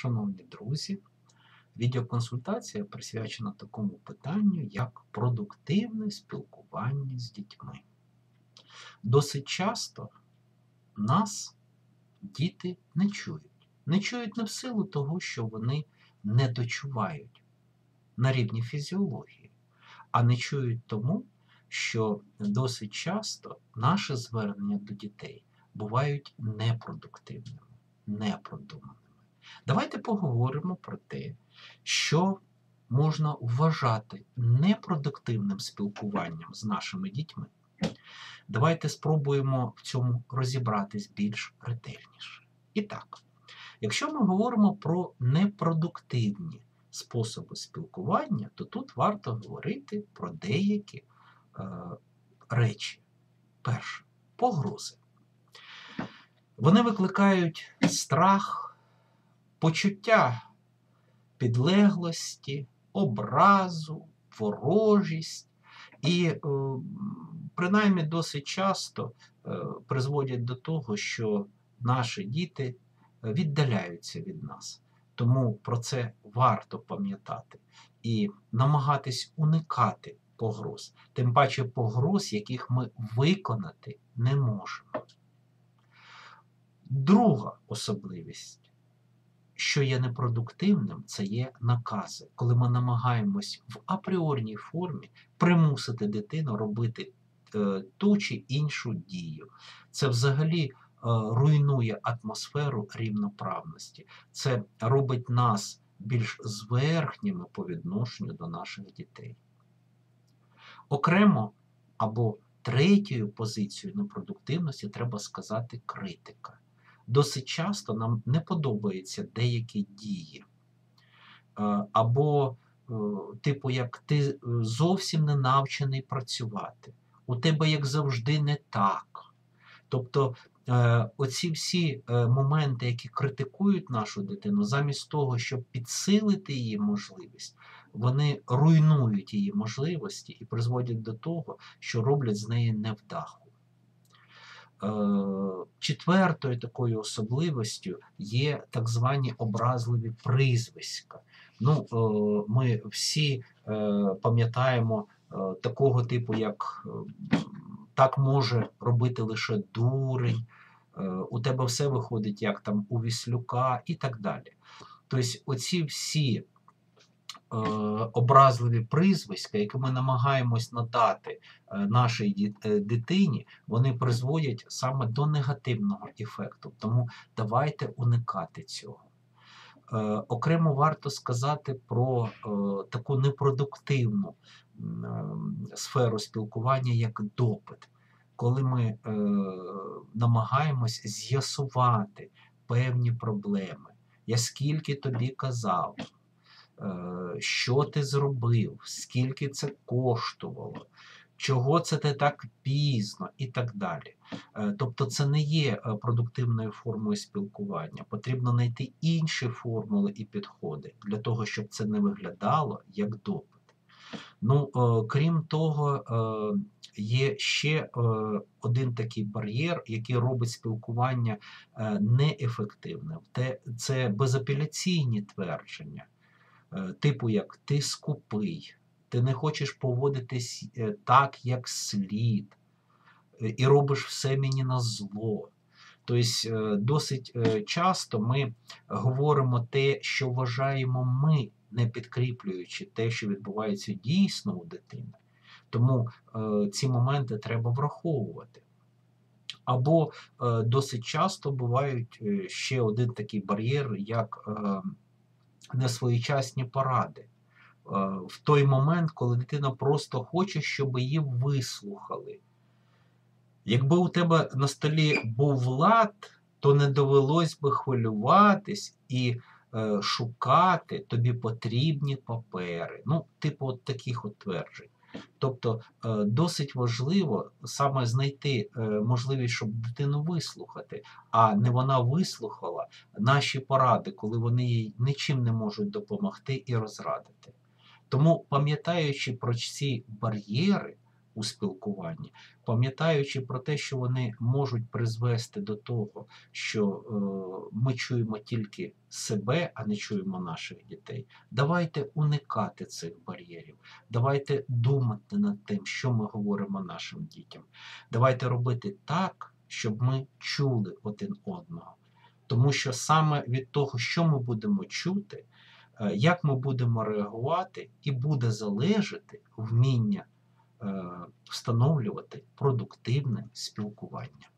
шановні друзі, відеоконсультація присвячена такому питанню, як продуктивне спілкування з дітьми. Досить часто нас діти не чують. Не чують не в силу того, що вони не дочувають на рівні фізіології, а не чують тому, що досить часто наші звернення до дітей бувають непродуктивними, непродуманими. Давайте поговоримо про те, що можна вважати непродуктивним спілкуванням з нашими дітьми. Давайте спробуємо в цьому розібратись більш ретельніше. І так, якщо ми говоримо про непродуктивні способи спілкування, то тут варто говорити про деякі е, речі. Перше, погрози. Вони викликають страх, почуття підлеглості, образу, ворожість і, е, принаймні, досить часто е, призводять до того, що наші діти віддаляються від нас. Тому про це варто пам'ятати і намагатись уникати погроз, тим паче погроз, яких ми виконати не можемо. Друга особливість, що є непродуктивним, це є накази, коли ми намагаємось в апріорній формі примусити дитину робити е, ту чи іншу дію. Це взагалі е, руйнує атмосферу рівноправності. Це робить нас більш зверхніми по відношенню до наших дітей. Окремо або третьою позицією непродуктивності треба сказати критика. Досить часто нам не подобаються деякі дії. Е, або, е, типу, як ти зовсім не навчений працювати, у тебе, як завжди, не так. Тобто е, оці всі моменти, які критикують нашу дитину, замість того, щоб підсилити її можливість, вони руйнують її можливості і призводять до того, що роблять з неї невдаху. Е, четвертою такою особливістю є так звані образливі прізвиська. Ну, е, Ми всі е, пам'ятаємо такого типу, як так може робити лише дурень, у тебе все виходить, як там у Віслюка і так далі. Тобто, оці всі образливі призвиська, які ми намагаємось надати е, нашій е, дитині, вони призводять саме до негативного ефекту. Тому давайте уникати цього. Окремо варто сказати про таку непродуктивну сферу спілкування, як допит, коли ми намагаємось з'ясувати певні проблеми. Я скільки тобі казав. Е, що ти зробив, скільки це коштувало, чого це ти так пізно і так далі. Е, тобто це не є е, продуктивною формою спілкування. Потрібно знайти інші формули і підходи для того, щоб це не виглядало як допит. Ну, Крім того, є ще один такий бар'єр, який робить спілкування неефективним. Це безапеляційні твердження. Е, типу як ти скупий, ти не хочеш поводитись е, так, як слід, е, і робиш все мені на зло. Тобто, досить часто ми говоримо те, що вважаємо ми, не підкріплюючи те, що відбувається дійсно у дитини. Тому ці моменти треба враховувати. Або досить часто бувають ще один такий бар'єр, як несвоєчасні поради. Е, в той момент, коли дитина просто хоче, щоб її вислухали. Якби у тебе на столі був лад, то не довелось би хвилюватись і е, шукати тобі потрібні папери. Ну, типу, от таких от тверджень. Тобто е, досить важливо саме знайти е, можливість, щоб дитину вислухати, а не вона вислухала наші поради, коли вони їй нічим не можуть допомогти і розрадити. Тому, пам'ятаючи про ці бар'єри, у спілкуванні, пам'ятаючи про те, що вони можуть призвести до того, що е, ми чуємо тільки себе, а не чуємо наших дітей. Давайте уникати цих бар'єрів. Давайте думати над тим, що ми говоримо нашим дітям. Давайте робити так, щоб ми чули один одного. Тому що саме від того, що ми будемо чути, е, як ми будемо реагувати, і буде залежати вміння встановлювати продуктивне спілкування.